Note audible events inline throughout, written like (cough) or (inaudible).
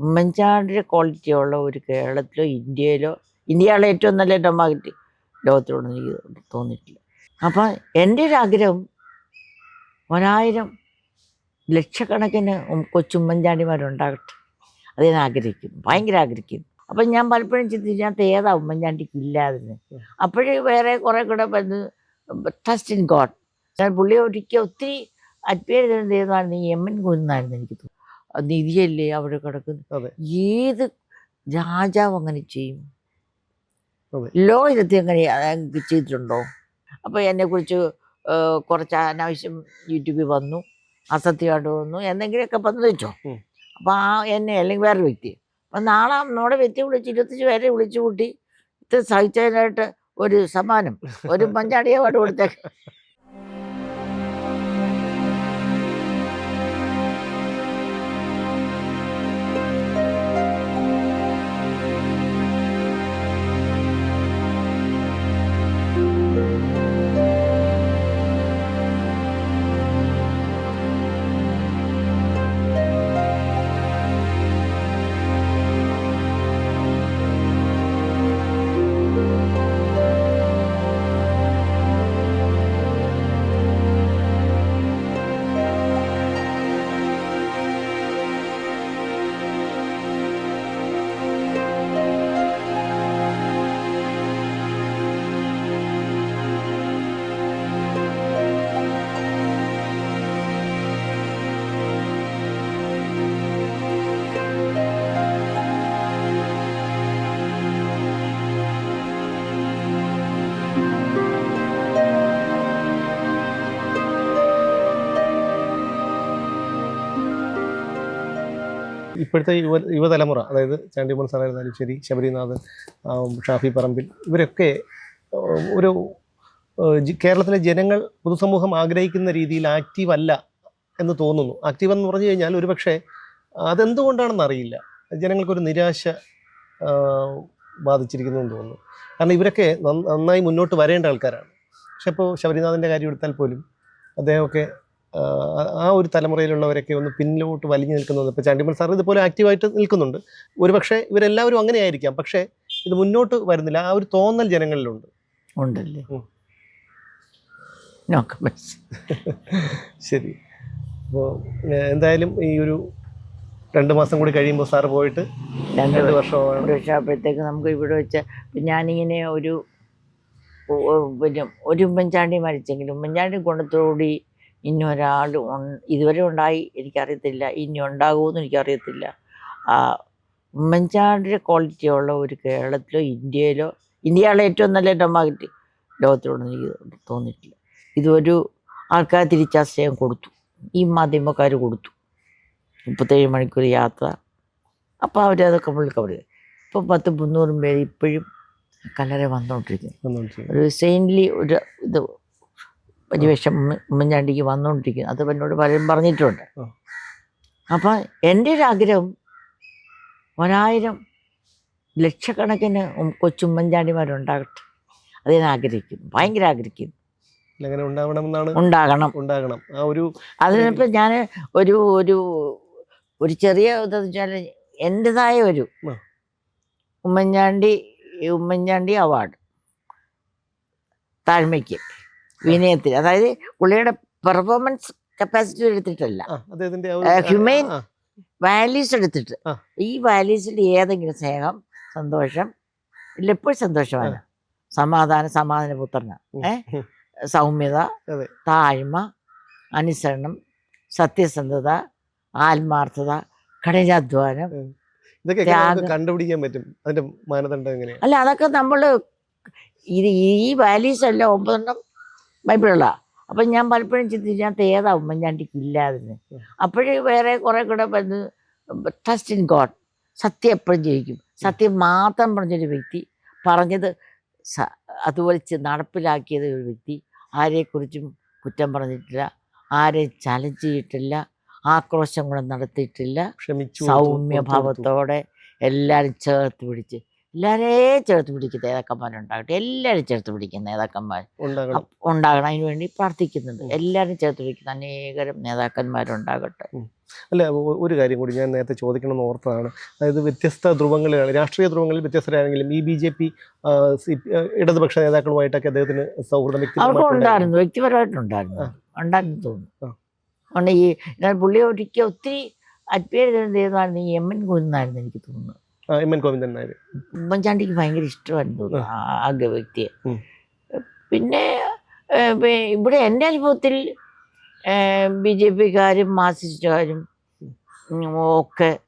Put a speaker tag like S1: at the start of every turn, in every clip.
S1: ഉമ്മൻചാണ്ടിയുടെ ക്വാളിറ്റി ഉള്ള ഒരു കേരളത്തിലോ ഇന്ത്യയിലോ ഇന്ത്യയിലെ ഏറ്റവും നല്ല ഡെമോക്രറ്റി ലോകത്തിലുണ്ടെന്ന് എനിക്ക് തോന്നിയിട്ടില്ല. അപ്പം എന്റെ ഒരു ആഗ്രഹം ഒരായിരം ലക്ഷക്കണക്കിന് കൊച്ചുമ്മൻചാണ്ടിമാരുണ്ടാകട്ടെ അത് ഞാൻ ആഗ്രഹിക്കുന്നു. ഭയങ്കര ആഗ്രഹിക്കുന്നു. അപ്പം ഞാൻ പലപ്പോഴും ചിന്തിച്ചു ഞാൻ ഏതാ ഉമ്മൻചാണ്ടിക്ക് ഇല്ലാതിന് അപ്പോഴേ വേറെ കുറേ കൂടെ ട്രസ്റ്റ് ഇൻ ഗോഡ് ഞാൻ പുള്ളിയെ ഒരിക്കൽ ഒത്തിരി ചെയ്യുന്നത് ഏതായിരുന്നു ഈ എം എൻ കുന്നായിരുന്നു എനിക്ക് തോന്നുന്നു നിധിയല്ലേ അവിടെ കിടക്കുന്നു? ഏത് രാജാവ് അങ്ങനെ ചെയ്യും? ലോകത്തെ അങ്ങനെ ചെയ്തിട്ടുണ്ടോ? അപ്പോൾ എന്നെക്കുറിച്ച് കുറിച്ച് കുറച്ച് അനാവശ്യം യൂട്യൂബിൽ വന്നു അസത്യമായിട്ട് വന്നു എന്തെങ്കിലുമൊക്കെ വന്നു വെച്ചോ.
S2: ഉം.
S1: അപ്പോൾ ആ എന്നെ അല്ലെങ്കിൽ വേറെ വ്യക്തി. അപ്പം നാളെ നമ്മുടെ വ്യക്തി വിളിച്ച് ഇരുപത്തഞ്ച് പേരെ വിളിച്ചു കൂട്ടി ഇത് സഹിച്ചതിനായിട്ട് ഒരു സമ്മാനം ഒരു പഞ്ചാടിയെ പാട് കൊടുത്തേക്ക്
S2: ഇപ്പോഴത്തെ യുവ യുവതലമുറ അതായത് ചാണ്ടിമോൻ സാറായിരുന്നാലും ശരി ശബരിനാഥൻ ഷാഫി പറമ്പിൽ ഇവരൊക്കെ ഒരു കേരളത്തിലെ ജനങ്ങൾ പൊതുസമൂഹം ആഗ്രഹിക്കുന്ന രീതിയിൽ ആക്റ്റീവ് അല്ല എന്ന് തോന്നുന്നു. ആക്റ്റീവ് എന്ന് പറഞ്ഞു കഴിഞ്ഞാൽ ഒരുപക്ഷെ അതെന്തുകൊണ്ടാണെന്ന് അറിയില്ല. ജനങ്ങൾക്കൊരു നിരാശ ബാധിച്ചിരിക്കുന്നു എന്ന് തോന്നുന്നു. കാരണം ഇവരൊക്കെ നന്നായി മുന്നോട്ട് വരേണ്ട ആൾക്കാരാണ്. പക്ഷെ ഇപ്പോൾ ശബരിനാഥന്റെ കാര്യം എടുത്താൽ പോലും അദ്ദേഹമൊക്കെ ആ, ഒരു തലമുറയിലുള്ളവരൊക്കെ ഒന്ന് പിന്നിലോട്ട് വലിഞ്ഞു നിൽക്കുന്നത് ഇപ്പോൾ ചാണ്ടിമൽ സാർ ഇതുപോലെ ആക്റ്റീവായിട്ട് നിൽക്കുന്നുണ്ട്. ഒരുപക്ഷെ ഇവരെല്ലാവരും അങ്ങനെയായിരിക്കാം. പക്ഷേ ഇത് മുന്നോട്ട് വരുന്നില്ല. ആ ഒരു തോന്നൽ ജനങ്ങളിലുണ്ട്.
S1: ഉണ്ടല്ലേ?
S2: ശരി. അപ്പോൾ എന്തായാലും ഈ ഒരു രണ്ട് മാസം കൂടി കഴിയുമ്പോൾ സാറ് പോയിട്ട്
S1: രണ്ട്
S2: വർഷം. വർഷമാണ്.
S1: വർഷമാകുമ്പോഴത്തേക്ക് നമുക്ക് ഇവിടെ വെച്ച് ഞാനിങ്ങനെ ഒരു പിന്നെ ഒരു ഉമ്മൻചാണ്ടി മരിച്ചെങ്കിലും ഉമ്മൻചാണ്ടി ഗുണത്തോടി ഇനി ഒരാൾ ഇതുവരെ ഉണ്ടായി എനിക്കറിയത്തില്ല. ഇനി ഉണ്ടാകുമെന്ന് എനിക്കറിയത്തില്ല. ആ ഉമ്മൻചാണ്ടിയുടെ ക്വാളിറ്റി ഉള്ള ഒരു കേരളത്തിലോ ഇന്ത്യയിലോ ഇന്ത്യയാണ് ഏറ്റവും നല്ല ഡെമോക്രറ്റി ലോകത്തിലൊന്നും എനിക്ക് തോന്നിയിട്ടില്ല. ഇതൊരു ആൾക്കാർ തിരിച്ചാശ്രയം കൊടുത്തു. ഈ മാധ്യമക്കാർ കൊടുത്തു. മുപ്പത്തേഴ് മണിക്കൂർ യാത്ര. അപ്പോൾ അവരതൊക്കെ ഫുൾ കവർ ചെയ്തു. ഇപ്പോൾ പത്ത് മുന്നൂറും പേര് ഇപ്പോഴും കലരെ വന്നുകൊണ്ടിരിക്കുന്നു ഒരു സെയിൻലി ഒരു ഇത് പരിവേഷം ഉമ്മ- ഉമ്മൻചാണ്ടിക്ക് വന്നുകൊണ്ടിരിക്കുന്നു അത് എന്നോട് പലരും പറഞ്ഞിട്ടുണ്ട്.
S2: അപ്പോൾ
S1: അപ്പം എന്റെ ഒരു ആഗ്രഹം ഒരായിരം ലക്ഷക്കണക്കിന് കൊച്ചുമ്മൻചാണ്ടിമാരുണ്ടാകട്ടെ അത് ഞാൻ ആഗ്രഹിക്കുന്നു. ഭയങ്കര ആഗ്രഹിക്കുന്നു.
S2: അങ്ങനെ ഉണ്ടാവണമെന്നാണ്
S1: ഉണ്ടാകണം.
S2: ഉണ്ടാകണം. ആ ഒരു
S1: അതിനിപ്പോൾ ഞാൻ ഒരു ഒരു ഒരു ചെറിയ ഇതെന്ന് വെച്ചാൽ എന്റെതായ ഒരു. ഉമ്മൻചാണ്ടി ഉമ്മൻചാണ്ടി അവാർഡ്. താഴ്മയ്ക്ക്. വിനയത്തിന് അതായത് പുള്ളിയുടെ പെർഫോമൻസ് കപ്പാസിറ്റി എടുത്തിട്ടല്ല.
S2: ഒരു-
S1: വാല്യൂസ് എടുത്തിട്ട്. ഈ വാല്യൂസിൽ ഏതെങ്കിലും സ്നേഹം സന്തോഷം ഇല്ല എപ്പോഴും സന്തോഷമാണ്. സമാധാനം സമാധാന പുത്രന്
S2: ഉം,
S1: ഏ?
S2: ഉം.
S1: സൗമ്യത താഴ്മ അനുസരണം സത്യസന്ധത ആത്മാർത്ഥത കഠിനാധ്വാനം
S2: കണ്ടുപിടിക്കാൻ പറ്റും? അതിന്റെ മാനദണ്ഡം എങ്ങനെയാണ്
S1: അല്ല അതൊക്കെ നമ്മൾ ഇത് ഈ വാല്യൂസ് എല്ലാം ഒമ്പതെണ്ണം ബൈബിളുള്ള അപ്പം ഞാൻ പലപ്പോഴും ചിന്തിച്ചു ഞാൻ ഏതാ ഉമ്മൻചാണ്ടിക്ക് ഇല്ലാതിന്. അപ്പോഴേ വേറെ കുറേ കൂടെ ട്രസ്റ്റ് ഇൻ ഗോഡ് സത്യം എപ്പോഴും ജയിക്കും. സത്യം മാത്രം പറഞ്ഞൊരു വ്യക്തി പറഞ്ഞത് അതുപോലെ നടപ്പിലാക്കിയത് ഒരു വ്യക്തി ആരെക്കുറിച്ചും കുറ്റം പറഞ്ഞിട്ടില്ല ആരെ ചലഞ്ച് ചെയ്തിട്ടില്ല ആക്രോശം കൂടെ നടത്തിയിട്ടില്ല
S2: ക്ഷമിച്ചു
S1: സൗമ്യഭാവത്തോടെ എല്ലാവരും ചേർത്ത് പിടിച്ച് എല്ലാവരെയും ചേർത്ത് പിടിക്കുന്ന നേതാക്കന്മാരുണ്ടാകട്ടെ എല്ലാവരും ചേർത്ത് പിടിക്കുന്ന നേതാക്കന്മാർ.
S2: ഉണ്ടാകണം.
S1: അതിനു വേണ്ടി പ്രാർത്ഥിക്കുന്നുണ്ട്. എല്ലാവരും ചേർത്ത് പിടിക്കുന്ന അനേകരം നേതാക്കന്മാരുണ്ടാകട്ടെ.
S2: അല്ല ഒരു കാര്യം കൂടി ഞാൻ നേരത്തെ ചോദിക്കണമെന്ന് ഓർത്തതാണ്. അതായത് വ്യത്യസ്ത ധ്രുവങ്ങളിലാണ് രാഷ്ട്രീയ ധ്രുവങ്ങളിൽ വ്യത്യസ്തരാണെങ്കിലും ഈ ബി ജെ പി ഇടതുപക്ഷ നേതാക്കളുമായിട്ടൊക്കെ അദ്ദേഹത്തിന് സൗഹൃദം
S1: അവർക്ക്. ഉണ്ടായിരുന്നു. വ്യക്തിപരമായിട്ടുണ്ടായിരുന്നു. ഉണ്ടായിരുന്നു. തോന്നുന്നു. അതുകൊണ്ട് ഈ ഞാൻ പുള്ളിയെ ഒരിക്കൽ ഒത്തിരി അഡ്മയർ ചെയ്തതായിരുന്നു ഈ എം എൻ കുന്നായിരുന്നു എനിക്ക് തോന്നുന്നു
S2: ആ, എം എൻ ഗോവിന്ദൻ നായർ.
S1: ഉമ്മൻചാണ്ടിക്ക് ഭയങ്കര ഇഷ്ടമായിരുന്നു തോന്നുന്നു ആ- വ്യക്തിയെ. പിന്നെ ഇവിടെ എന്റെ അനുഭവത്തിൽ ബി ജെ പിക്കാരും മാർസിസ്റ്റുകാരും ഉം, ഒക്കെ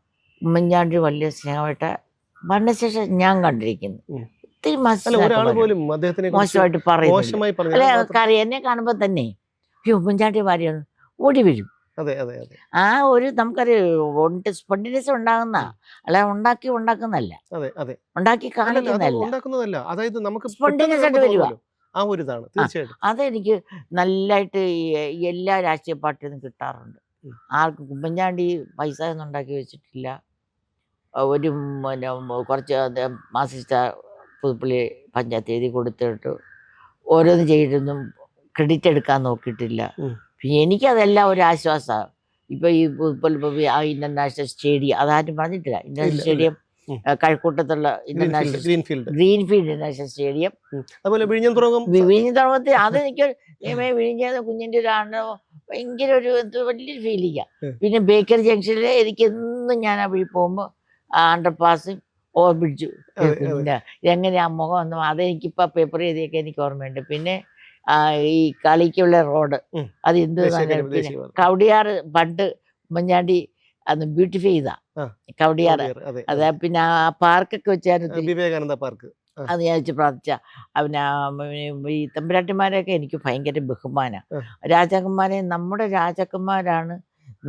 S1: ഉമ്മൻചാണ്ടി വലിയ സ്നേഹമായിട്ട് ഭരണശേഷം ഞാൻ കണ്ടിരിക്കുന്നു. ഒത്തിരി മോശമായിട്ട്
S2: പറയും
S1: അല്ലെ
S2: മാത്രം-
S1: എന്നെ കാണുമ്പോൾ തന്നെ ഈ ഉമ്മൻചാണ്ടി ഭാര്യയാണ് ഓടി വരും.
S2: അതെ അതെ അതെ.
S1: ആ ഒരു നമുക്കറിയാം സ്പോണ്ടിനിസം ഉണ്ടാകുന്ന അല്ല ഉണ്ടാക്കി ഉണ്ടാക്കുന്നല്ല
S2: അതെ അതെ.
S1: ഉണ്ടാക്കി കാണിക്കുന്നല്ല
S2: ഉണ്ടാക്കുന്നതല്ല. അതായത് നമുക്ക്
S1: ആയിട്ട്
S2: ആ ഒരു ഇതാണ് തീർച്ചയായിട്ടും.
S1: അതെനിക്ക് നല്ലതായിട്ട് എല്ലാ രാഷ്ട്രീയ പാർട്ടിയിൽ നിന്നും കിട്ടാറുണ്ട്. ആർക്കും കുമ്പഞ്ചാണ്ടി പൈസ ഒന്നും ഉണ്ടാക്കി വെച്ചിട്ടില്ല. ഒരു പിന്നെ കുറച്ച് മാസിച്ച മാസിസ്റ്റ പുതുപ്പള്ളി പഞ്ചായത്ത് എഴുതി കൊടുത്തിട്ട് ഓരോന്ന് ചെയ്തിട്ടൊന്നും ക്രെഡിറ്റ് എടുക്കാൻ നോക്കിയിട്ടില്ല. എനിക്കതെല്ലാം ഒരു ആശ്വാസമാണ് ഇപ്പൊ ഈ ഇന്റർനാഷണൽ സ്റ്റേഡിയം അതാരും പറഞ്ഞിട്ടില്ല. International stadium കഴക്കൂട്ടത്തുള്ള international
S2: greenfield.
S1: Greenfield international stadium.
S2: അതുപോലെ വിഴിഞ്ഞം തുറമുഖം
S1: വിഴിഞ്ഞ തുറമുഖത്തിൽ അത് എനിക്ക് ദൈവമേ വിഴിഞ്ഞ കുഞ്ഞിന്റെ ഒരു ആണ് ഭയങ്കര ഒരു വലിയൊരു ഫീലിംഗ് പിന്നെ ബേക്കർ ജംഗ്ഷനിൽ എനിക്ക് എന്നും ഞാൻ ആ വഴി പോകുമ്പോൾ അണ്ടർ പാസ് ഓർമ്മിച്ചു
S2: അതെ, അതെ.
S1: പിന്നെ എങ്ങനെ മുഖം വന്നു അതെനിക്കിപ്പോൾ പേപ്പർ ചെയ്തൊക്കെ എനിക്ക് ഓർമ്മയുണ്ട്. പിന്നെ ഈ കളിക്കുള്ള റോഡ്. അത് എന്ത് കവടിയാർ പണ്ട് ഉമ്മൻചാണ്ടി അന്ന് ബ്യൂട്ടിഫൈ ചെയ്താ. കവടിയാർ
S2: അതെ
S1: പിന്നെ ആ പാർക്കൊക്കെ വെച്ചാൽ
S2: വിവേകാനന്ദ പാർക്ക്.
S1: അത് ഞാൻ വെച്ച് പ്രാർത്ഥിച്ച. അവന് ഈ തമ്പുരാട്ടിമാരെയൊക്കെ എനിക്ക് ഭയങ്കര
S2: ബഹുമാനമാണ്.
S1: രാജാക്കന്മാരെ നമ്മുടെ രാജാക്കന്മാരാണ്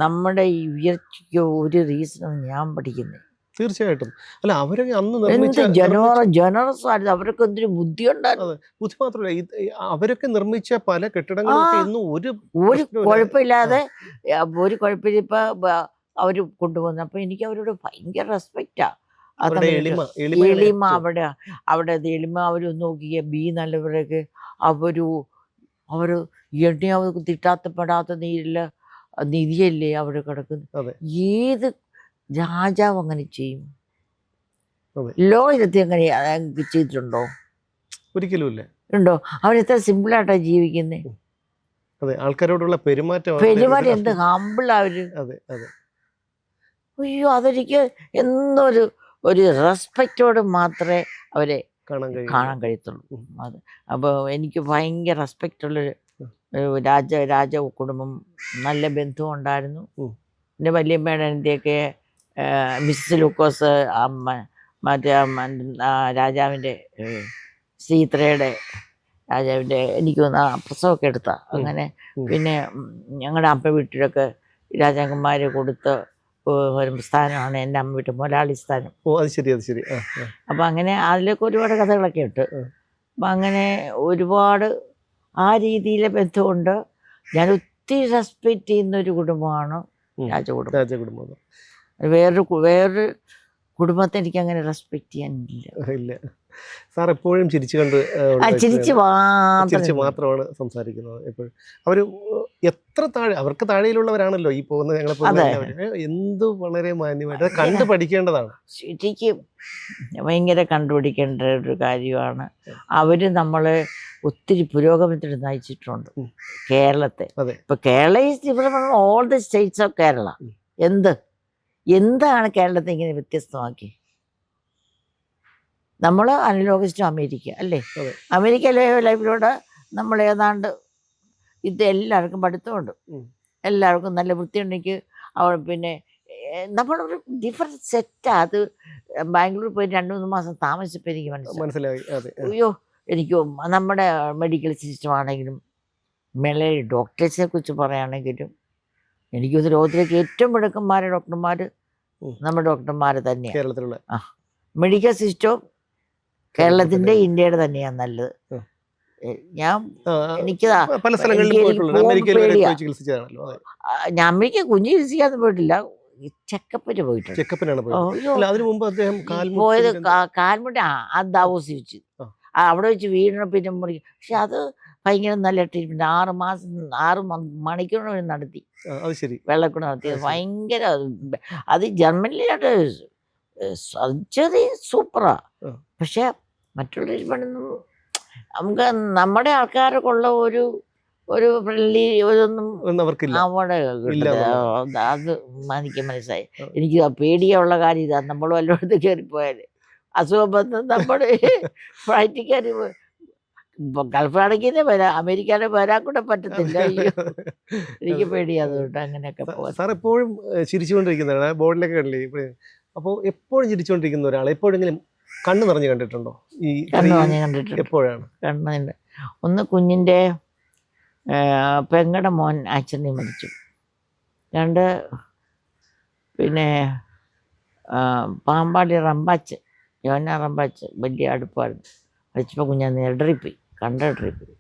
S1: നമ്മുടെ ഈ ഉയർച്ചയ്ക്ക് ഒരു റീസണും ഞാൻ പഠിക്കുന്നത്
S2: തീർച്ചയായിട്ടും. അല്ല അവരൊക്കെ അന്ന് നിർമ്മിച്ച
S1: ജനറ ജനറസ് ആയിരുന്നു അവരൊക്കെ എന്തൊരു ബുദ്ധി ഉണ്ടായിരുന്നു
S2: ബുദ്ധി മാത്രമല്ല അവരൊക്കെ നിർമ്മിച്ച പല കെട്ടിടങ്ങളൊക്കെ. ഇന്നും ഒരു
S1: ഒരു കുഴപ്പമില്ലാതെ ഒരു കുഴപ്പമില്ല. ഇപ്പൊ ബ- അവർ കൊണ്ടുപോകുന്നു അപ്പൊ എനിക്ക് അവരോട് ഭയങ്കര റെസ്പെക്റ്റാ.
S2: അവരുടെ എളിമ
S1: അവിടെ അവിടെ എളിമ അവർ നോക്കിയ ബി നല്ലവരൊക്കെ അവരു അവർ എണ്ണ അവർ തിട്ടാത്തപ്പെടാത്ത നീരിൽ നിധിയല്ലേ അവിടെ കിടക്കുന്നത്. ഏത് രാജാവ് അങ്ങനെ ചെയ്യും. ലോകത്തിൽ അങ്ങനെ ചെയ്തിട്ടുണ്ടോ?
S2: ഒരിക്കലും ഇല്ല.
S1: ഉണ്ടോ? എത്ര സിമ്പിളായിട്ടാണ് ജീവിക്കുന്നത്
S2: അതെ ആൾക്കാരോടുള്ള പെരുമാറ്റം
S1: പെരുമാറ്റം എന്ത് ഹമ്പിൾ അവർ.
S2: അതെ അതെ.
S1: അയ്യോ അതൊരിക്കൽ എന്നൊരു ഒരു റെസ്പെക്റ്റോട് മാത്രമേ അവരെ
S2: കാണാൻ
S1: കാണാൻ കഴിയത്തുള്ളൂ. അത് അപ്പോൾ എനിക്ക് ഭയങ്കര റെസ്പെക്റ്റ് ഉള്ളൊരു രാജ രാജ കുടുംബം നല്ല ബന്ധുവും ഉണ്ടായിരുന്നു. എന്റെ വല്യമ്മയുടെ എന്റെയൊക്കെ മിസ് ലൂക്കോസ് അമ്മ മറ്റേ രാജാവിന്റെ സീത്രയുടെ രാജാവിന്റെ എനിക്ക് വന്ന ആ പ്രസവമൊക്കെ എടുത്ത. അങ്ങനെ പിന്നെ ഞങ്ങളുടെ അമ്മ വീട്ടിലൊക്കെ രാജാക്കന്മാർ കൊടുത്ത് ഒരു സ്ഥാനമാണ് എന്റെ അമ്മ വീട്ടിൽ മൊലാളി സ്ഥാനം.
S2: ഓ അത് ശരി അത് ശരി.
S1: അപ്പം അങ്ങനെ അതിലൊക്കെ ഒരുപാട് കഥകളൊക്കെ ഉണ്ട്. അപ്പം അങ്ങനെ ഒരുപാട് ആ രീതിയിലെ ബന്ധമുണ്ട്. ഞാൻ ഒത്തിരി റെസ്പെക്റ്റ് ചെയ്യുന്ന ഒരു കുടുംബമാണ്. രാജകുടുംബം.
S2: രാജകുടുംബം.
S1: വേറൊരു വേറൊരു കുടുംബത്തെ എനിക്ക് അങ്ങനെ റെസ്പെക്ട് ചെയ്യാനില്ല.
S2: ഇല്ല. സാർ എപ്പോഴും ചിരിച്ചു കണ്ട്
S1: ചിരിച്ച്
S2: ചിരിച്ച് മാത്രമാണ് സംസാരിക്കുന്നത് എപ്പോഴും. അവർ എത്ര താഴെ അവർക്ക് താഴെയിലുള്ളവരാണല്ലോ ഈ പോകുന്ന ഞങ്ങളെ. എന്ത് വളരെ മാന്യമായിട്ട്. കണ്ടു കണ്ട് പഠിക്കേണ്ടതാണ്.
S1: ശരിക്കും ഭയങ്കര കണ്ടുപിടിക്കേണ്ട ഒരു കാര്യമാണ്. അവർ നമ്മളെ ഒത്തിരി പുരോഗമനത്തിന് നയിച്ചിട്ടുണ്ട്. കേരളത്തെ. ഇപ്പൊ Kerala all the states of Kerala എന്ത്? എന്താണ് കേരളത്തെ ഇങ്ങനെ വ്യത്യസ്തമാക്കി? നമ്മൾ അനലോഗിസ്റ്റ് അമേരിക്ക അല്ലേ?
S2: അമേരിക്കയിലെ
S1: അമേരിക്ക ലൈഫിലൂടെ നമ്മൾ ഏതാണ്ട് ഇത് എല്ലാവർക്കും പഠിത്തമുണ്ട്. എല്ലാവർക്കും നല്ല വൃത്തിയുണ്ടെങ്കിൽ അവൾ പിന്നെ നമ്മളൊരു ഡിഫറെന്റ് സെറ്റാ അത് ബാംഗ്ലൂർ പോയി രണ്ട് മൂന്ന് മാസം താമസിച്ചപ്പോൾ എനിക്ക് മനസ്സിലായി. അയ്യോ എനിക്ക് നമ്മുടെ മെഡിക്കൽ സിസ്റ്റം ആണെങ്കിലും മേളയിൽ ഡോക്ടേഴ്സിനെ കുറിച്ച് പറയുകയാണെങ്കിലും എനിക്ക് ലോകത്തിലേക്ക് ഏറ്റവും മിടുക്കന്മാരെ ഡോക്ടർമാർ. നമ്മുടെ ഡോക്ടർമാർ തന്നെയാണ്
S2: കേരളത്തിലുള്ള.
S1: മെഡിക്കൽ സിസ്റ്റം കേരളത്തിന്റെ ഇന്ത്യയുടെ തന്നെയാണ് നല്ലത്. ഞാൻ എനിക്ക്
S2: പല ചികിത്സിച്ചതാണല്ലോ
S1: ഞാൻ അമേരിക്ക കുഞ്ഞ് ചികിത്സിക്കാതെ പോയിട്ടില്ല. ചെക്കപ്പിന് പോയിട്ടുണ്ട്.
S2: ചെക്കപ്പിനാണ് അതിനു മുമ്പ് അദ്ദേഹം
S1: പോയത് കാൽമുട്ട ആ ദാവോസ് വെച്ച് അവിടെ വെച്ച് വീണ പിന്നെ മുറിക്കും പക്ഷെ അത് ഭയങ്കര നല്ല ട്രീറ്റ്മെന്റ് ആറ് മാസം ആറ് മണിക്കൂറിന് നടത്തി.
S2: അത് ശരി.
S1: വെള്ളക്കൂടെ
S2: നടത്തി.
S1: ഭയങ്കര അത് ജർമ്മനിയിലോട്ട് സർജറി സൂപ്പറാ. പക്ഷെ മറ്റുള്ള ട്രീറ്റ്മെന്റൊന്നും നമുക്ക് നമ്മുടെ ആൾക്കാരൊക്കെ ഉള്ള ഒരു ഒരു ഫ്രണ്ട്ലി ഒരൊന്നും
S2: ഒന്നും
S1: അവിടെ അത് മാനിക്ക മനസ്സിലായി.
S2: ആ.
S1: എനിക്ക് പേടിയുള്ള കാര്യം ഇതാ. നമ്മൾ വല്ലയിടത്ത് കയറിപ്പോയാൽ അസുഖം വന്ന് നമ്മുടെ (laughs) ഫ്ലൈറ്റിൽ കയറി ഇപ്പൊ ഗൾഫാണെങ്കിൽ വരാം അമേരിക്കയിലെ വരാൻ കൂടെ പറ്റത്തില്ല. എനിക്ക് പേടി അതുകൊണ്ട് അങ്ങനെയൊക്കെ
S2: സാർ എപ്പോഴും ചിരിച്ചുകൊണ്ടിരിക്കുന്നതാണ്. ബോർഡിലൊക്കെ കണ്ടില്ലേ അപ്പോൾ എപ്പോഴും ചിരിച്ചുകൊണ്ടിരിക്കുന്ന ഒരാൾ എപ്പോഴെങ്കിലും കണ്ണ് നിറഞ്ഞു കണ്ടിട്ടുണ്ടോ? ഈ
S1: കണ്ണു നിറഞ്ഞു കണ്ടിട്ടുണ്ട്.
S2: എപ്പോഴാണ്?
S1: കണ്ണിന്റെ ഒന്ന് കുഞ്ഞിന്റെ പെങ്ങടെ മോൻ ആക്സിഡന്റിൽ മരിച്ചു. രണ്ട് പിന്നെ പാമ്പാടി റമ്പാച്ച് യോന റമ്പാച്ച് വലിയ അടുപ്പായിരുന്നു. മരിച്ചപ്പോൾ കുഞ്ഞാൻ ഇടറിപ്പോയി കണ്ട ഇടറിപ്പോയി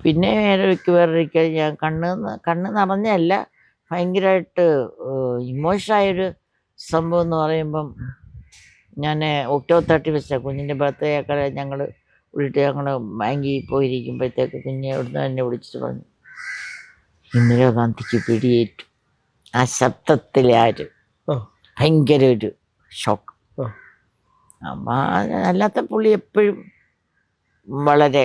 S1: പിന്നെ വേറൊരിക്കൽ വേറൊരിക്കൽ ഞാൻ കണ്ണ് കണ്ണ് നിറഞ്ഞല്ല ഭയങ്കരമായിട്ട് ഇമോഷനായൊരു സംഭവം എന്ന് പറയുമ്പം ഞാൻ ഒക്ടോബർ തേർട്ടി ഫസ്റ്റ് കുഞ്ഞിന്റെ ബർത്ത്ഡേ ഒക്കെ ഞങ്ങൾ വിളിട്ട് ഞങ്ങൾ ബാങ്കിൽ പോയിരിക്കുമ്പോഴത്തേക്ക് കുഞ്ഞ് അവിടുന്ന് എന്നെ വിളിച്ചിട്ട് പറഞ്ഞു ഇന്ദിരാഗാന്ധിക്ക് പിടിയേറ്റു. ആ ശബ്ദത്തിലെ
S2: ആര്
S1: ഭയങ്കര ഒരു ഷോക്ക്
S2: അമ്മ
S1: അപ്പം അല്ലാത്ത പുള്ളി എപ്പോഴും വളരെ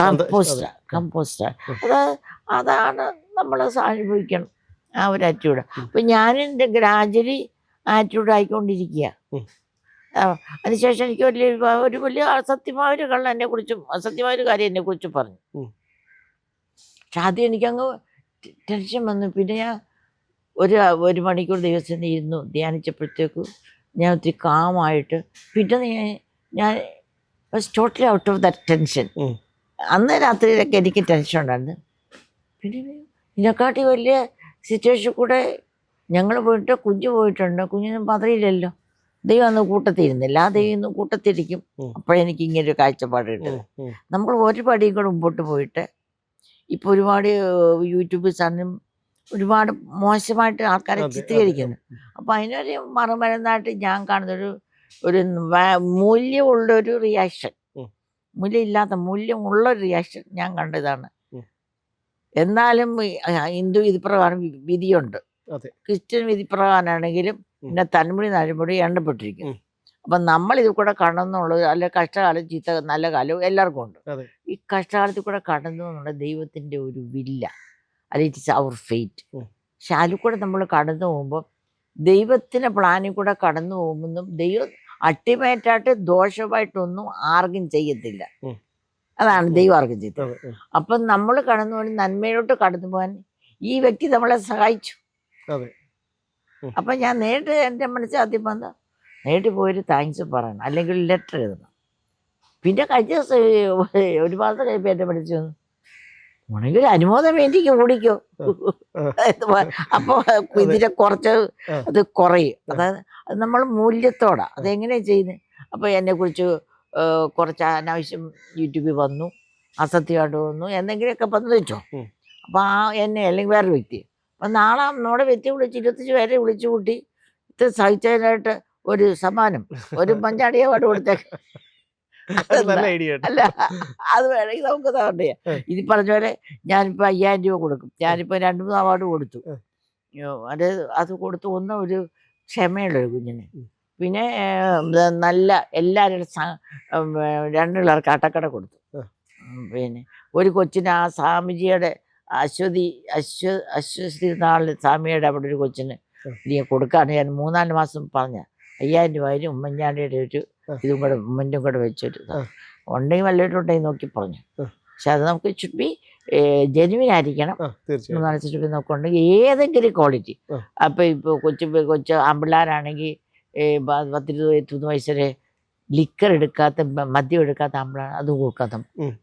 S1: കമ്പോസ്റ്റ് കമ്പോസ്റ്റ് അത് അതാണ് നമ്മൾ അനുഭവിക്കണം ആ ഒരു ആറ്റിറ്റ്യൂഡ്. അപ്പം ഞാനെന്റെ ഗ്രാജുവലി ആറ്റിറ്റ്യൂഡ് ആയിക്കൊണ്ടിരിക്കുക അതിനുശേഷം എനിക്ക് വലിയ ഒരു വലിയ അസത്യമായ ഒരു കള്ള എന്നെ കുറിച്ചും അസത്യമായ ഒരു കാര്യം എന്നെ കുറിച്ച് പറഞ്ഞു. പക്ഷെ ആദ്യം എനിക്കങ്ങ് ടെൻഷൻ വന്നു. പിന്നെ ഞാൻ ഒരു ഒരു മണിക്കൂർ ദിവസം ഇരുന്നു ധ്യാനിച്ചപ്പോഴത്തേക്ക് ഞാൻ ഒത്തിരി കാമായിട്ട് പിന്നെ ഞാൻ ഞാൻ totally out of that tension. അന്ന് രാത്രിയിലൊക്കെ എനിക്ക് ടെൻഷൻ ഉണ്ടായിരുന്നു പിന്നെ ഇതിനെക്കാട്ടി വലിയ സിറ്റുവേഷൻ കൂടെ ഞങ്ങൾ പോയിട്ട് കുഞ്ഞ് പോയിട്ടുണ്ട് കുഞ്ഞിന് പതറിയില്ലല്ലോ ദൈവം അന്ന് കൂട്ടത്തിരുന്നില്ല ആ ദൈവം ഇന്ന് കൂട്ടത്തിരിക്കും. അപ്പോഴെനിക്ക് ഇങ്ങനെ ഒരു കാഴ്ചപ്പാട് കിട്ടുന്നത്. നമ്മൾ ഒരു പടിയും കൂടെ മുമ്പോട്ട് പോയിട്ട് ഇപ്പോൾ ഒരുപാട് യൂട്യൂബേഴ്സാണെങ്കിലും ഒരുപാട് മോശമായിട്ട് ആൾക്കാരെ. ചിത്രീകരിക്കുന്നു അപ്പോൾ അതിനൊരു മറുമരുന്നായിട്ട് ഞാൻ കാണുന്നൊരു ഒരു മൂല്യമുള്ള ഒരു റിയാക്ഷൻ. മൂല്യമില്ലാത്ത മൂല്യമുള്ള ഒരു റിയാക്ഷൻ ഞാൻ കണ്ടതാണ്. എന്നാലും ഹിന്ദു ഇത് പ്രകാരം വിധിയുണ്ട്. ക്രിസ്ത്യൻ വിധി പ്രകാരമാണെങ്കിലും. പിന്നെ തന്മുടി നരമുടി എണ്ണപ്പെട്ടിരിക്കും. അപ്പം നമ്മൾ ഇത് കൂടെ കടന്നുള്ളത് അല്ലെ കഷ്ടകാലം ചീത്ത നല്ല കാലവും എല്ലാവർക്കും ഉണ്ട് ഈ കഷ്ടകാലത്തിൽ കൂടെ കടന്നു എന്നുള്ള ദൈവത്തിന്റെ ഒരു വില്ല അല്ലെ ഇറ്റ്സ് അവർ ഫെയ്റ്റ്. പക്ഷെ അതിൽ കൂടെ നമ്മൾ കടന്നു പോകുമ്പോൾ ദൈവത്തിന്റെ പ്ലാനിൽ കൂടെ കടന്നു പോകുമെന്നും ദൈവം അൾട്ടിമേറ്റായിട്ട് ദോഷമായിട്ടൊന്നും ആർക്കും ചെയ്യത്തില്ല. അതാണ് ദൈവം ആർക്കും ചെയ്തത് അപ്പം നമ്മൾ കടന്നു പോയി നന്മയിലോട്ട് കടന്നു പോകാൻ ഈ വ്യക്തി നമ്മളെ സഹായിച്ചു. അപ്പം ഞാൻ നേരിട്ട് എന്റെ മനസ്സിൽ ആദ്യം വന്ന് നേരിട്ട് പോയൊരു താങ്ക്സ് പറയണം. അല്ലെങ്കിൽ ലെറ്റർ എഴുതണം. പിന്നെ കഴിഞ്ഞ ദിവസം ഒരു മാസം കഴിയുമ്പോൾ എന്റെ മനസ്സിൽ വന്നു ഉണെങ്കിൽ അനുമോദം വേണ്ടിക്ക് കൂടിക്കോ
S2: ആ.
S1: അപ്പോൾ ഇതിനെ കുറച്ച്. അത് കുറയും. അതായത് അത് നമ്മൾ മൂല്യത്തോടാ. അതെങ്ങനെയാണ് ചെയ്യുന്നത് അപ്പോൾ എന്നെക്കുറിച്ച് കുറിച്ച് കുറച്ച് അനാവശ്യം യൂട്യൂബിൽ വന്നു. അസത്യമായിട്ട് വന്നു. എന്തെങ്കിലുമൊക്കെ വന്നു വെച്ചോ.
S2: അപ്പൊ
S1: അപ്പോൾ ആ എന്നെ അല്ലെങ്കിൽ വേറെ വ്യക്തി. അപ്പം നാളെ നമ്മുടെ വ്യക്തി വിളിച്ച് ഇരുപത്തഞ്ച് പേരെ വിളിച്ചു കൂട്ടി ഇത് സഹിച്ചതിനായിട്ട് ഒരു സമ്മാനം ഒരു (laughs) പഞ്ചാടി അവാർഡ് കൊടുത്തേക്ക്. അല്ല. അത് വേണമെങ്കിൽ നമുക്ക് തകണ്ടേ
S2: ചെയ്യാം.
S1: ഇത് പറഞ്ഞ പോലെ ഞാനിപ്പോൾ അയ്യായിരം രൂപ കൊടുക്കും. ഞാനിപ്പോൾ രണ്ട് മൂന്ന് അവാർഡ് കൊടുത്തു. അത് അത് കൊടുത്തു ഒന്ന് ഒരു ക്ഷമയുള്ള ഒരു കുഞ്ഞിന്. പിന്നെ നല്ല എല്ലാവരുടെ രണ്ടു പിള്ളേർക്ക് അട്ടക്കട കൊടുത്തു. പിന്നെ ഒരു കൊച്ചിന് ആ സ്വാമിജിയുടെ അശ്വതി അശ്വ അശ്വതി നാളിൽ സ്വാമിയുടെ അവിടെ ഒരു കൊച്ചിന്. നീ കൊടുക്കാണ്. ഞാൻ മൂന്നാൽ മാസം പറഞ്ഞ അയ്യായിരം രൂപ ഉമ്മൻചാണ്ടിയുടെ ഒരു. ഇതും കൂടെ ഉമ്മന്റെ കൂടെ വെച്ചൊരു ഉണ്ടെങ്കിൽ വല്ലവരുണ്ടെങ്കിൽ നോക്കി പറഞ്ഞു. പക്ഷെ അത് നമുക്ക് ചുറ്റി ജെനുവിൻ ആയിരിക്കണം. നോക്കുകയാണെങ്കിൽ നോക്കുന്നുണ്ടെങ്കിൽ ഏതെങ്കിലും ക്വാളിറ്റി അപ്പം ഇപ്പോൾ കൊച്ചു കൊച്ചു ആമ്പിള്ളാരാണെങ്കിൽ പത്തിരുപത് ഇരുപത് വയസ്സിലെ ലിക്കർ എടുക്കാത്ത മദ്യം എടുക്കാത്ത അമ്പിളാണ് അത് കൊടുക്കാത്ത.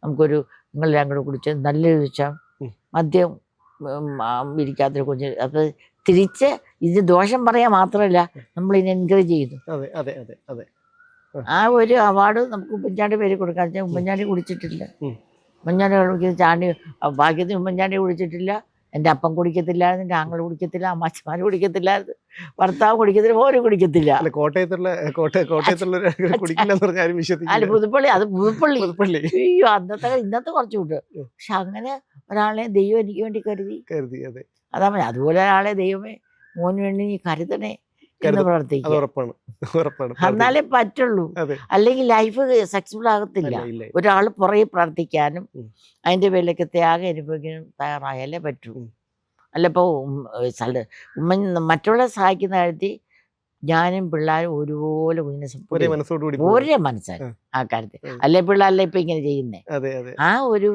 S1: നമുക്കൊരു നിങ്ങളെല്ലാം കൂടെ കുടിച്ച് നല്ലൊരു വെച്ചാൽ മദ്യം ഇരിക്കാത്തൊരു കൊഞ്ച് അപ്പോൾ തിരിച്ച് ഇത് ദോഷം പറയാൻ മാത്രമല്ല നമ്മൾ ഇതിനെ എൻകറേജ് ചെയ്യുന്നു.
S2: അതെ അതെ അതെ അതെ.
S1: ആ. ഒരു അവാർഡ് നമുക്ക് ഉമ്മൻചാണ്ടി പേര് കൊടുക്കാൻ. വെച്ചാൽ ഉമ്മൻചാണ്ടി കുടിച്ചിട്ടില്ല. ഉമ്മൻചാണ്ടി കുടിക്കുന്ന ചാണ്ടി ഭാഗ്യത്തിന് ഉമ്മൻചാണ്ടി കുടിച്ചിട്ടില്ല. എന്റെ അപ്പം കുടിക്കത്തില്ലായിരുന്നു എന്റെ ആങ്ങൾ കുടിക്കത്തില്ല അമ്മാച്ചമാര് കുടിക്കത്തില്ലായിരുന്നു ഭർത്താവ് കുടിക്കത്തില്ല ഓരും കുടിക്കത്തില്ല.
S2: കോട്ടയത്തുള്ള കോട്ടയം കോട്ടയത്തുള്ള
S1: അല്ല പുതുപ്പള്ളി അത് പുതുപ്പള്ളി.
S2: പുതുപ്പള്ളി.
S1: അയ്യോ അന്നത്തെ ഇന്നത്തെ കുറച്ചു കൂട്ട്.
S2: ഉം.
S1: പക്ഷെ അങ്ങനെ ഒരാളെ ദൈവം എനിക്ക് വേണ്ടി കരുതി.
S2: കരുതി അതെ.
S1: അതാ അതുപോലെ ഒരാളെ ദൈവമേ മോൻ വേണ്ടി നീ കരുതണേ.
S2: അത്
S1: പ്രവർത്തിക്കും
S2: ഉറപ്പാണ്. ഉറപ്പാണ്
S1: എന്നാലേ പറ്റുള്ളൂ. അല്ലെങ്കിൽ ലൈഫ് സക്സസ്ഫുൾ ആകത്തില്ല. ഒരാൾ പുറകെ പ്രാർത്ഥിക്കാനും. അതിന്റെ പേരിലൊക്കെ ത്യാഗം അനുഭവിക്കാനും തയ്യാറായാലേ പറ്റൂ.
S2: അല്ലപ്പോ
S1: അല്ല ഇപ്പോൾ സ്ഥല ഉമ്മ മറ്റുള്ള സഹായിക്കുന്ന കാര്യത്തിൽ ഞാനും പിള്ളേരും ഒരുപോലെ കുഞ്ഞിനെ
S2: ഒരേ. മനസ്സോടുകൂടി ഉം.
S1: ആ. കാര്യത്തിൽ. അല്ലെ പിള്ളേരല്ല ഇപ്പൊ ഇങ്ങനെ ചെയ്യുന്നേ? ആ ഒരു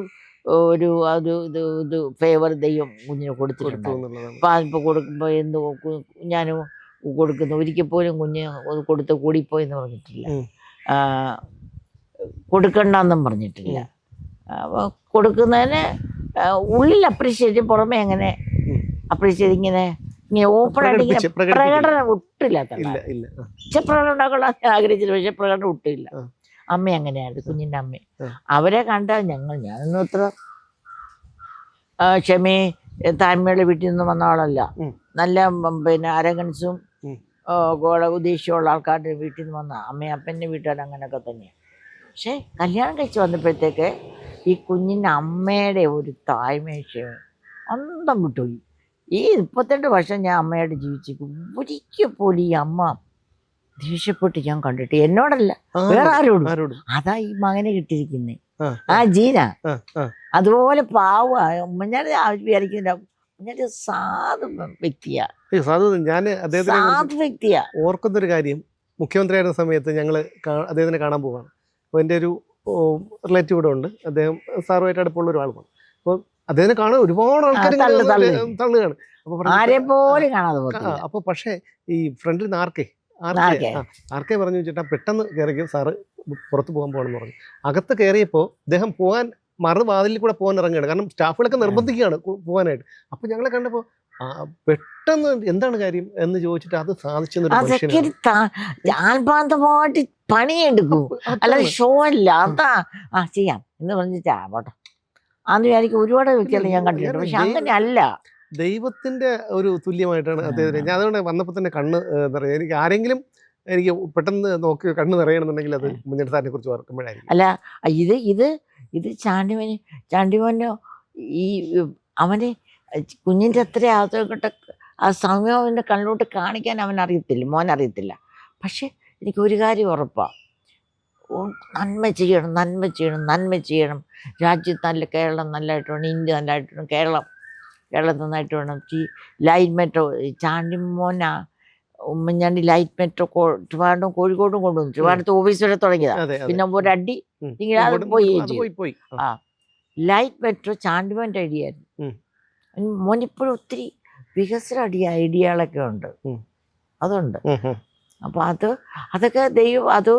S1: ഒരു ഒരു ഇത് ഇത് ഫേവർ ദൈവം കുഞ്ഞിന്
S2: കൊടുത്തു
S1: കൊടുത്തിട്ടുണ്ട് അപ്പൊ അതിപ്പോ കൊടുക്കുമ്പോ എന്ത് ഞാൻ കൊടുക്കുന്നു. ഒരിക്കൽ പോലും കുഞ്ഞ് കൊടുത്ത് കൂടിപ്പോയി എന്ന് പറഞ്ഞിട്ടില്ല. കൊടുക്കണ്ടെന്നും പറഞ്ഞിട്ടില്ല. അപ്പോൾ കൊടുക്കുന്നതിന് ഉള്ളിൽ അപ്രീഷിയേറ്റ് പുറമെ എങ്ങനെ അപ്രീഷിയേറ്റ് ഇങ്ങനെ ഇങ്ങനെ ഓപ്പൺ ആയിട്ട് ഇങ്ങനെ പ്രകടനം ഒട്ടില്ലാത്ത പക്ഷെ പ്രകടനം ഉണ്ടാക്കണം ഞാൻ ആഗ്രഹിച്ചില്ല. പക്ഷെ പ്രകടനം ഒട്ടില്ല. അമ്മ അങ്ങനെയായിരുന്നു കുഞ്ഞിന്റെ അമ്മ. അവരെ കണ്ടാൽ ഞങ്ങൾ ഞാനൊന്നും അത്ര ക്ഷമേ താഴ്മയുടെ വീട്ടിൽ നിന്ന് വന്ന ആളല്ല. നല്ല പിന്നെ അരഗൻസും
S2: ഉം.
S1: ഗോള ഉദ്ദേശിച്ചുള്ള ആൾക്കാരുടെ വീട്ടിൽ നിന്ന് വന്ന അമ്മയും അപ്പന്റെ വീട്ടുകാർ അങ്ങനെയൊക്കെ തന്നെയാണ് പക്ഷേ കല്യാണം കഴിച്ച് വന്നപ്പോഴത്തേക്ക് ഈ കുഞ്ഞിന്റെ അമ്മയുടെ ഒരു താഴ്മയും അന്തം വിട്ടുപോയി. ഈ മുപ്പത്തിരണ്ട് വർഷം ഞാൻ അമ്മയായിട്ട് ജീവിച്ചു ഒരിക്കൽ പോലും ഈ അമ്മ ദേഷ്യപ്പെട്ട് ഞാൻ കണ്ടിട്ട് എന്നോടല്ല വേറെ ആരോടും. അതാ ഈ മകനെ കിട്ടിയിരിക്കുന്നേ.
S2: ആ,
S1: ജീന. അതുപോലെ പാവ. ഞാൻ വിചാരിക്കുന്നില്ല ഞാൻ സാധു വ്യക്തിയാ.
S2: സാധു ഞാൻ
S1: സാധു വ്യക്തിയാ.
S2: ഓർക്കുന്നൊരു കാര്യം മുഖ്യമന്ത്രിയായിരുന്ന സമയത്ത് ഞങ്ങൾ അദ്ദേഹത്തിനെ കാണാൻ പോവാണ്. അപ്പോൾ എന്റെ ഒരു റിലേറ്റീവ് ഇവിടെ ഉണ്ട്. അദ്ദേഹം സാറുമായിട്ട് അടുപ്പമുള്ള ഒരാളാണ് അപ്പോൾ അദ്ദേഹത്തിനെ കാണാൻ ഒരുപാട് ആൾക്കാർ
S1: തള്ളു,
S2: തള്ളുകയാണ്. അപ്പോൾ അപ്പോൾ പക്ഷേ ഈ ഫ്രണ്ടിൽ നിന്ന് ആർക്കേ
S1: ആർക്കെ?
S2: ആർക്കെ? പറഞ്ഞു ചേട്ടാ പെട്ടെന്ന് കയറിക്കും സാറ് പുറത്ത് പോകാൻ പോകണമെന്ന് പറഞ്ഞു. അകത്ത് കയറിയപ്പോൾ അദ്ദേഹം പോകാൻ മറുവാതിലിൽ കൂടെ പോകാൻ ഇറങ്ങുകയാണ്. കാരണം സ്റ്റാഫുകളൊക്കെ നിർബന്ധിക്കുകയാണ് പോകാനായിട്ട്. അപ്പോൾ ഞങ്ങളെ കണ്ടപ്പോൾ പെട്ടെന്ന് എന്താണ് കാര്യം എന്ന് ചോദിച്ചിട്ട് അത്
S1: സാധിച്ചെന്ന് ആത്മാർത്ഥമായിട്ട് പണിയെടുക്കും അല്ലാതെ ഷോ അല്ല അതാ. ആ ചെയ്യാം. എന്ന് പറഞ്ഞിട്ട് പോട്ടെ. അന്ന് വിചാരിക്കും ഒരുപാട് വ്യക്തികൾ ഞാൻ കണ്ടിട്ടുണ്ട്. പക്ഷെ അങ്ങനെ അല്ല.
S2: ദൈവത്തിന്റെ ഒരു തുല്യമായിട്ടാണ് അദ്ദേഹത്തിന് ഞാൻ അതുകൊണ്ട് വന്നപ്പോൾ തന്നെ കണ്ണ് എന്താ പറയുക എനിക്ക് ആരെങ്കിലും എനിക്ക് പെട്ടെന്ന് നോക്കി കണ്ണ് നിറയണമെന്നുണ്ടെങ്കിൽ അത് മുന്നേറ്റ സാറിനെ കുറിച്ച് ഓർക്കുമ്പോഴായിരിക്കും.
S1: അല്ല ഇത് ഇത് ഇത് ചാണ്ടിമന് ചാണ്ടിമോന്റെ ഈ അവനെ കുഞ്ഞിന്റെ അത്ര ആദ്യമായിട്ട് ആ സമയം അവന്റെ കണ്ണിലോട്ട് കാണിക്കാൻ അവൻ അറിയത്തില്ല മോൻ അറിയത്തില്ല പക്ഷേ എനിക്ക് ഒരു കാര്യം ഉറപ്പാണ് നന്മ ചെയ്യണം നന്മ ചെയ്യണം നന്മ ചെയ്യണം. രാജ്യത്ത് നല്ല കേരളം നല്ലതായിട്ട് വേണം ഇന്ത്യ നല്ലതായിട്ട് വേണം കേരളം കേരളം നന്നായിട്ട് വേണം. ഈ ലൈൻ മെട്രോ ചാണ്ടിമോന ഉമ്മൻചാണ്ടി ലൈറ്റ് മെട്രോ ട്രിവാൻഡ്രം കോഴിക്കോടും കൊണ്ടുവന്നു. ട്രിവാൻഡ്രത്ത് ഓഫീസ് വരെ തുടങ്ങിയതാണ്
S2: അതെ
S1: പിന്നെ ഒരടി
S2: അടി
S1: ഇങ്ങനെ പോയി
S2: ആ.
S1: ലൈറ്റ് മെട്രോ ചാണ്ടിമോന്റെ ഐഡിയ
S2: ഉം.
S1: ആയിരുന്നു മോനിപ്പോഴും ഒത്തിരി വികസന അടിയ ഐഡിയകളൊക്കെ ഉണ്ട്. അതുണ്ട്. അപ്പോൾ അത് അതൊക്കെ ദൈവം അത്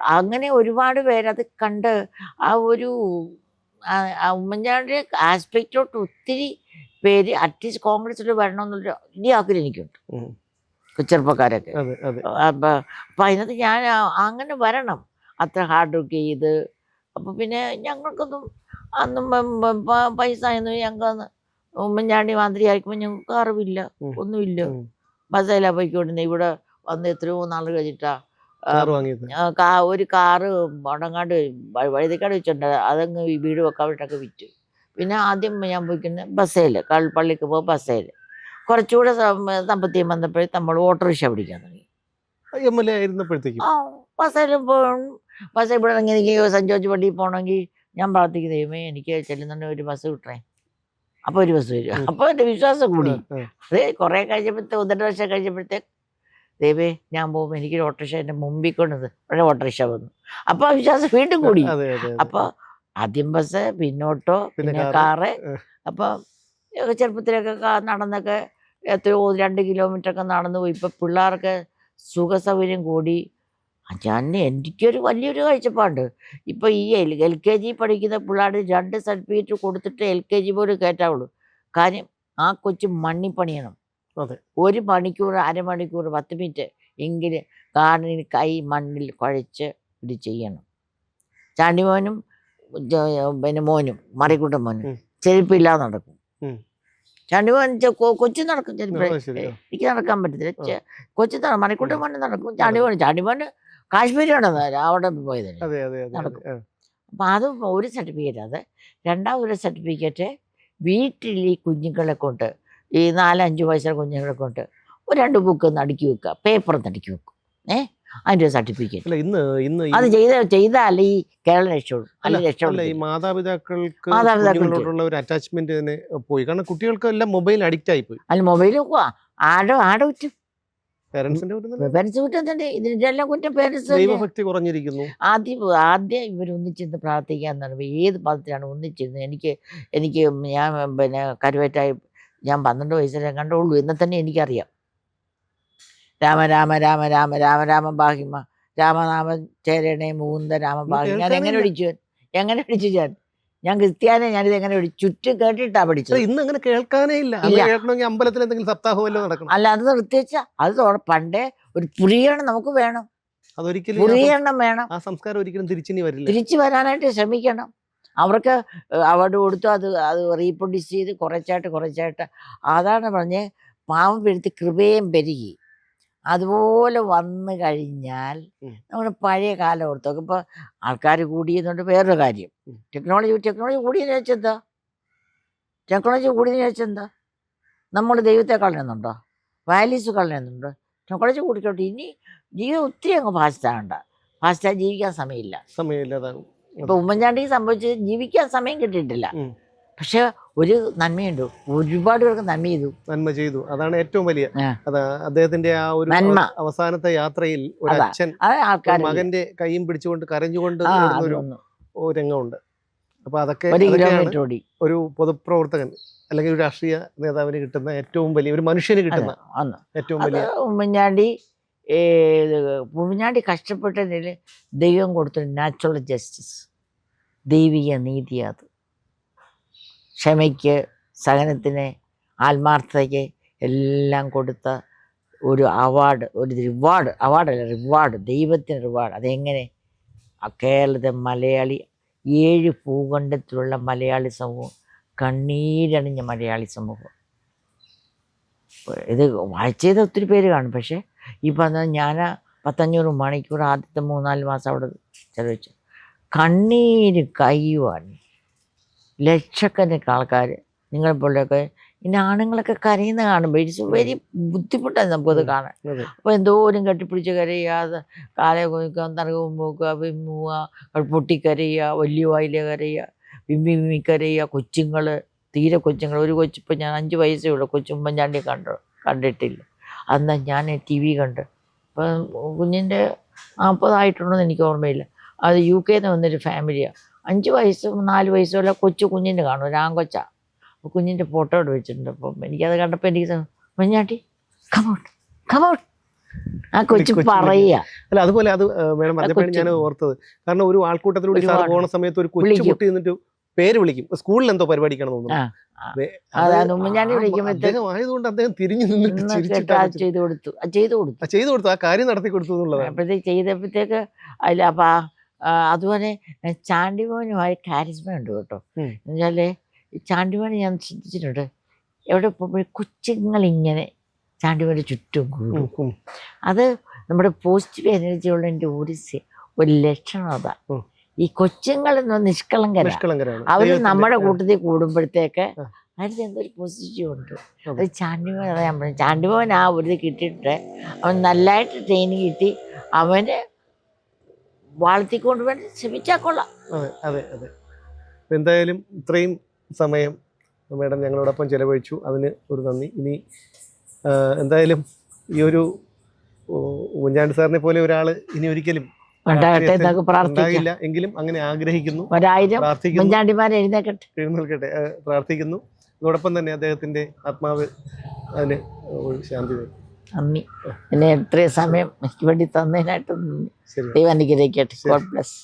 S1: അങ്ങനെ ഒരുപാട് പേരത് കണ്ട് ആ ഒരു ഉമ്മൻചാണ്ടിയുടെ ആസ്പെക്റ്റിലോട്ട് ഒത്തിരി പേര് അറ്റ്ലീസ്റ്റ് കോൺഗ്രസിൽ വരണമെന്നുള്ള വലിയ ആഗ്രഹം എനിക്കുണ്ട്. ചെറുപ്പക്കാരൊക്കെ. അപ്പൊ അപ്പം അതിനകത്ത് ഞാൻ അങ്ങനെ വരണം. അത്ര ഹാർഡ് വർക്ക് ചെയ്ത്. അപ്പം പിന്നെ ഞങ്ങൾക്കൊന്നും അന്നും പൈസ ഒന്നും ഞങ്ങൾക്ക് ഉമ്മൻചാണ്ടി മാന്ത്രി ആയിരിക്കുമ്പോൾ ഞങ്ങൾക്ക് അറിവില്ല. ഒന്നുമില്ല.
S2: ഉം.
S1: ബസ്സിലാണ് പോയിക്കൊണ്ടിരുന്നത് ഇവിടെ വന്ന് എത്രയോ നാൾ കഴിഞ്ഞിട്ടാ കാ- ഒരു കാറ് വടങ്ങാണ്ട് വ- വഴുതിക്കാട് വെച്ചിട്ടുണ്ട് അതങ്ങ് വീട് വെക്കാൻ വേണ്ടിട്ടൊക്കെ വിറ്റു. പിന്നെ ആദ്യം ഞാൻ പോയിക്കുന്നത് ബസ്സേൽ പള്ളിക്ക് പോകും ബസ്സേൽ കുറച്ചുകൂടെ സം- സാമ്പത്തികം വന്നപ്പോഴേ നമ്മൾ ഓട്ടോറിക്ഷ പിടിക്കാൻ തുടങ്ങി.
S2: എം എൽ എ ആയിരുന്നപ്പോഴത്തേക്കും?
S1: ആ ബസ്സിലും പോകും ബസ് ഇവിടെ ഇറങ്ങി എനിക്ക് ജോർജ് പള്ളിയിൽ പോകണമെങ്കിൽ ഞാൻ പ്രാർത്ഥിക്കും ദൈവമേ എനിക്ക് ചെല്ലുന്നുണ്ടെങ്കിൽ ഒരു ബസ് കിട്ടണേ. അപ്പോൾ ഒരു ബസ് വരും. അപ്പോൾ എന്റെ വിശ്വാസം കൂടി. അതെ കുറേ കഴിഞ്ഞപ്പോഴത്തെ ഒന്നര വർഷം കഴിഞ്ഞപ്പോഴത്തേക്ക് ദൈവേ ഞാൻ പോകുമ്പോൾ എനിക്കൊരു ഓട്ടോറിക്ഷ എന്റെ മുമ്പിൽ കൊണ്ടത് ഇവിടെ ഓട്ടോറിക്ഷ വന്നു. അപ്പോൾ ആ വിശ്വാസം വീണ്ടും കൂടി. അപ്പോൾ ആദ്യം ബസ് പിന്നോട്ടോ
S2: പിന്നെ. കാറ്.
S1: അപ്പോൾ ചെറുപ്പത്തിലൊക്കെ നടന്നൊക്കെ എത്രയോ രണ്ട് കിലോമീറ്റർ ഒക്കെ നടന്നു പോയി. ഇപ്പം പിള്ളേർക്ക് സുഖ സൗകര്യം കൂടി. ഞാൻ എനിക്കൊരു വലിയൊരു കാഴ്ചപ്പാടുണ്ട്. ഇപ്പം ഈ എൽ എൽ കെ ജി പഠിക്കുന്ന പിള്ളേർ രണ്ട് സർട്ടിഫിക്കറ്റ് കൊടുത്തിട്ട് എൽ കെ ജി പോലും കയറ്റാവുള്ളൂ. കാര്യം ആ കൊച്ചു മണ്ണി പണിയണം. ഒരു മണിക്കൂർ അരമണിക്കൂർ പത്ത് മിനിറ്റ് എങ്കിലും കാറിന് കൈ മണ്ണിൽ കുഴച്ച് ഇത് ചെയ്യണം. ചാണ്ടിമോനും പിന്നെ മോനും മറിക്കുട്ടൻ മോനും. ചെരുപ്പില്ലാതെ നടക്കും.
S2: ഉം.
S1: ചാണ്ടിമോൻ ചെ- കൊ- കൊച്ചു നടക്കും. എനിക്ക് നടക്കാൻ പറ്റത്തില്ല. കൊച്ചു നടക്കും മണിക്കൂട്ടം കൊണ്ട് നടക്കും. ചാണ്ടിമോൻ ചാണ്ടിമോന് കാശ്മീരി കണ്ടത് അവിടെ പോയത് നടക്കും. അപ്പം അത് ഒരു സർട്ടിഫിക്കറ്റ് അത്. രണ്ടാമതൊരു സർട്ടിഫിക്കറ്റ് വീട്ടിൽ ഈ കുഞ്ഞുങ്ങളെ കൊണ്ട് ഈ നാലഞ്ച് വയസ്സുള്ള കുഞ്ഞുങ്ങളെ കൊണ്ട് ഒരു രണ്ട് ബുക്ക് ഒന്ന് അടുക്കി വെക്കുക. പേപ്പർ ഒന്ന് അടുക്കി വെക്കും. ഏ? അതിന്റെ സർട്ടിഫിക്കറ്റ്.
S2: അല്ല ഇന്ന് ഇന്ന്
S1: അത് ചെയ്ത ചെയ്താൽ ഈ കേരളം രക്ഷപ്പെടും
S2: അല്ല
S1: അല്ല
S2: ഈ മാതാപിതാക്കൾക്ക് മാതാപിതാക്കളോടുള്ള ഒരു അറ്റാച്ച്മെന്റ് തന്നെ പോയി. കാരണം കുട്ടികൾക്ക് എല്ലാം മൊബൈൽ അഡിക്റ്റ് ആയി പോയി
S1: അല്ല മൊബൈൽ ആടോ ആടെ കുറ്റം. പേരൻസ് കുറ്റം തന്നെ? ഇതിന്റെ എല്ലാം കുറ്റം പേരൻസ്
S2: ദൈവഭക്തി കുറഞ്ഞിരിക്കുന്നു.
S1: ആദ്യം ആദ്യം ഇവർ ഒന്നിച്ചിരുന്ന് പ്രാർത്ഥിക്കാൻ തുടങ്ങി ഏത് പദത്തിലാണ് ഒന്നിച്ചിരുന്നത്? എനിക്ക് എനിക്ക് ഞാൻ പിന്നെ കരുവേറ്റായി ഞാൻ പന്ത്രണ്ട് വയസ്സിലെ കണ്ടുള്ളൂ. എന്ന് തന്നെ എനിക്കറിയാം. രാമ രാമ രാമ രാമ രാമ രാമ ഭാഗ്യമ രാമനാമ ചേരണേ മൂന്ത രാമ ഭാഗ്യം ഞാൻ എങ്ങനെ. പഠിച്ചു എങ്ങനെ പഠിച്ചു ഞാൻ? ഞാൻ ക്രിസ്ത്യാനെ ഞാനിത് എങ്ങനെ ചുറ്റും കേട്ടിട്ടാ പഠിച്ചത്.
S2: ഇന്ന് അങ്ങനെ കേൾക്കാനേ ഇല്ല. കേൾക്കണമെങ്കിൽ അമ്പലത്തിൽ എന്തെങ്കിലും സപ്താഹമല്ലോ നടക്കണം.
S1: അല്ല അത് നിർത്തിവെച്ച അത് പണ്ടേ ഒരു പുരിയണം നമുക്ക് വേണം.
S2: അതൊരിക്കലും
S1: വേണം.
S2: ആ സംസ്കാരം ഒരിക്കലും തിരിച്ചിനി വരില്ല.
S1: തിരിച്ചു വരാനായിട്ട് ശ്രമിക്കണം. അവർക്ക് അവാർഡ് കൊടുത്തു അത് അത് റീപ്രൊഡ്യൂസ് ചെയ്ത് കുറച്ചായിട്ട് കുറച്ചായിട്ട്. അതാണ് പറഞ്ഞ് പാവം പെരുത്തി കൃപയും പെരുകി. അതുപോലെ വന്നു കഴിഞ്ഞാൽ നമ്മൾ പഴയ കാലം ഓർത്തൊക്കെ ഇപ്പോൾ ആൾക്കാർ കൂടിയെന്നുണ്ട് വേറൊരു കാര്യം. ടെക്നോളജി ടെക്നോളജി കൂടിയെന്ന് വെച്ചെന്താ ടെക്നോളജി കൂടിയെന്ന് വെച്ചെന്താ നമ്മൾ ദൈവത്തെ കളയുന്നുണ്ടോ വാല്യൂസ് കളയുന്നുണ്ടോ ടെക്നോളജി കൂടിക്കോട്ടെ. ഇനി ജീവിതം ഒത്തിരി അങ്ങ് ഫാസ്റ്റാകണ്ട ഫാസ്റ്റായി ജീവിക്കാൻ സമയമില്ല.
S2: സമയമില്ല
S1: ഇപ്പൊ ഉമ്മൻചാണ്ടിക്ക് സംഭവിച്ചത് ജീവിക്കാൻ സമയം കിട്ടിയിട്ടില്ല. പക്ഷെ ഒരു നന്മയുണ്ട്. ഒരുപാട് പേർക്ക് നന്മ ചെയ്തു.
S2: നന്മ ചെയ്തു. അതാണ് ഏറ്റവും വലിയ. അദ്ദേഹത്തിന്റെ ആ ഒരു
S1: നന്മ.
S2: അവസാനത്തെ യാത്രയിൽ ഒരു അച്ഛൻ മകന്റെ കൈയും പിടിച്ചുകൊണ്ട് കരഞ്ഞുകൊണ്ട് ഒരു രംഗമുണ്ട്. അപ്പൊ അതൊക്കെ
S1: ഒരു
S2: പൊതുപ്രവർത്തകൻ അല്ലെങ്കിൽ ഒരു രാഷ്ട്രീയ നേതാവിന് കിട്ടുന്ന ഏറ്റവും വലിയ ഒരു മനുഷ്യന് കിട്ടുന്ന ഏറ്റവും വലിയ
S1: ഉമ്മൻചാണ്ടി ഉമ്മൻചാണ്ടി കഷ്ടപ്പെട്ടതിൽ ദൈവം കൊടുത്തൊരു നാച്ചുറൽ ജസ്റ്റിസ് ദൈവിക നീതി അത്. ക്ഷമയ്ക്ക് സഹനത്തിന് ആത്മാർത്ഥതയ്ക്ക് എല്ലാം കൊടുത്ത ഒരു അവാർഡ് ഒരു റിവാർഡ് അവാർഡല്ല റിവാർഡ് ദൈവത്തിന് റിവാർഡ് അതെങ്ങനെ? കേരളത്തെ മലയാളി ഏഴ് ഭൂഖണ്ഡത്തിലുള്ള മലയാളി സമൂഹം കണ്ണീരണിഞ്ഞ മലയാളി സമൂഹം. ഇത് വായിച്ചത് ഒത്തിരി പേര് കാണും. പക്ഷേ ഈ പറഞ്ഞ ഞാൻ പത്തഞ്ഞൂറ് മണിക്കൂർ ആദ്യത്തെ മൂന്നാൽ മാസം അവിടെ ചെലവഴിച്ചു കണ്ണീര് കയ്യുവാണ് ലക്ഷക്കണക്കിന് ആൾക്കാർ നിങ്ങളെപ്പോലെയൊക്കെ ഇനി ആണുങ്ങളൊക്കെ കരയുന്ന കാണുമ്പോൾ ഇറ്റ്സ് വെരി ബുദ്ധിമുട്ടാണ് നമുക്കത്. കാണാൻ. അപ്പോൾ എന്തോരം കെട്ടിപ്പിടിച്ച് കരയുക കാല കുനിക്കുക നരകവും പോക്കുക വിമ്മുക പൊട്ടിക്കരയുക വലിയ വായിലെ കരയുക വിമ്മി വിമ്മി കരയുക കൊച്ചുങ്ങൾ തീരെ കൊച്ചുങ്ങൾ ഒരു കൊച്ചിപ്പോൾ ഞാൻ അഞ്ച് വയസ്സേ ഉള്ളൂ ഞാൻ കണ്ടു കണ്ടിട്ടില്ല. അന്ന് ഞാൻ ടി വി കണ്ട്. അപ്പം കുഞ്ഞിന്റെ നാൽപ്പതായിട്ടുണ്ടോയെന്ന് എനിക്ക് ഓർമ്മയില്ല. അത് യു കെയിൽ നിന്ന് വന്നൊരു ഫാമിലിയാണ് അഞ്ച് വയസ്സും നാല് വയസ്സും ഉള്ള കൊച്ചു കുഞ്ഞിന്റെ കാണും. ഒരു ആങ്കൊച്ച അപ്പോൾ കുഞ്ഞിന്റെ ഫോട്ടോ ഇവിടെ വെച്ചിട്ടുണ്ട്. അപ്പം എനിക്കത് കണ്ടപ്പോൾ എനിക്ക് മഞ്ഞാട്ടി കമൗട്ട് കമൗട്ട് ആ കൊച്ചു പറയുക.
S2: അല്ല അതുപോലെ അത് വേണം പറഞ്ഞപ്പോഴാണ് ഞാൻ. ഓർത്തത്. കാരണം ഒരു ആൾക്കൂട്ടത്തിലൂടെ
S1: പോകുന്ന
S2: പോണ സമയത്ത് ഒരു കൊച്ചു. കുട്ടി നിന്നിട്ട് പേര് വിളിക്കും. സ്കൂളിൽ എന്തോ പരിപാടിക്കണം തോന്നുന്നു. ആയതുകൊണ്ട് അദ്ദേഹം തിരിഞ്ഞു നിന്നിട്ട്
S1: ചെയ്തു കൊടുത്തു. ചെയ്തു കൊടുത്തു.
S2: ആ ചെയ്തു കൊടുത്തു. ആ കാര്യം നടത്തി കൊടുത്തു എന്നുള്ളതാണ്.
S1: അപ്പോഴത്തേക്ക് ചെയ്തപ്പോഴത്തേക്ക് അല്ല അപ്പം അതുപോലെ ചാണ്ടിമോനുമായി കാരിസ്മ ഉണ്ട് കേട്ടോ.
S2: എന്നുവെച്ചാൽ
S1: എന്നുവെച്ചാൽ ചാണ്ടിമോനെ ഞാൻ ചിന്തിച്ചിട്ടുണ്ട് എവിടെ പോകുമ്പോഴും കൊച്ചുങ്ങളിങ്ങനെ ചാണ്ടിമോന്റെ ചുറ്റും കൂടും. അത് നമ്മുടെ പോസിറ്റീവ് എനർജി ഉള്ളതിന്റെ ഒരു ഒരു ലക്ഷണം അതാ. ഈ കൊച്ചുങ്ങളെന്ന് നിഷ്കളങ്കര.
S2: നിഷ്കളങ്കരാണ്.
S1: അവർ നമ്മുടെ കൂട്ടത്തിൽ കൂടുമ്പോഴത്തേക്ക്. അതിന് എന്തൊരു പോസിറ്റീവ് ഉണ്ട്.
S2: അത്
S1: ചാണ്ടിമോൻ അതാ ഞാൻ പറഞ്ഞു ചാണ്ടിമോൻ ആ ഒരു കിട്ടിയിട്ട് അവൻ നല്ലതായിട്ട് ട്രെയിനിങ് കിട്ടി. അവന് വളർത്തിക്കൊണ്ട് വേണ്ടി ശ്രമിച്ചാൽ കൊള്ളാം.
S2: അതെ അതെ അതെ. എന്തായാലും ഇത്രയും സമയം മേഡം ഞങ്ങളോടൊപ്പം ചിലവഴിച്ചു. അതിന് ഒരു നന്ദി. ഇനി എന്തായാലും ഈ ഒരു ഓ, സാറിനെ പോലെ ഒരാൾ ഇനി ഒരിക്കലും ഉണ്ടാകില്ല. എങ്കിലും അങ്ങനെ ആഗ്രഹിക്കുന്നു. എഴുന്നേൽക്കട്ടെ. പ്രാർത്ഥിക്കുന്നു. അതോടൊപ്പം തന്നെ അദ്ദേഹത്തിന്റെ ആത്മാവ് അതിന് ഒരു ശാന്തി തരും.
S1: നന്ദി. എന്നെ ഇത്രയും സമയം എനിക്ക് വേണ്ടി തന്നതിനായിട്ട് ദൈവം അനുഗ്രഹിക്കട്ടെ. God bless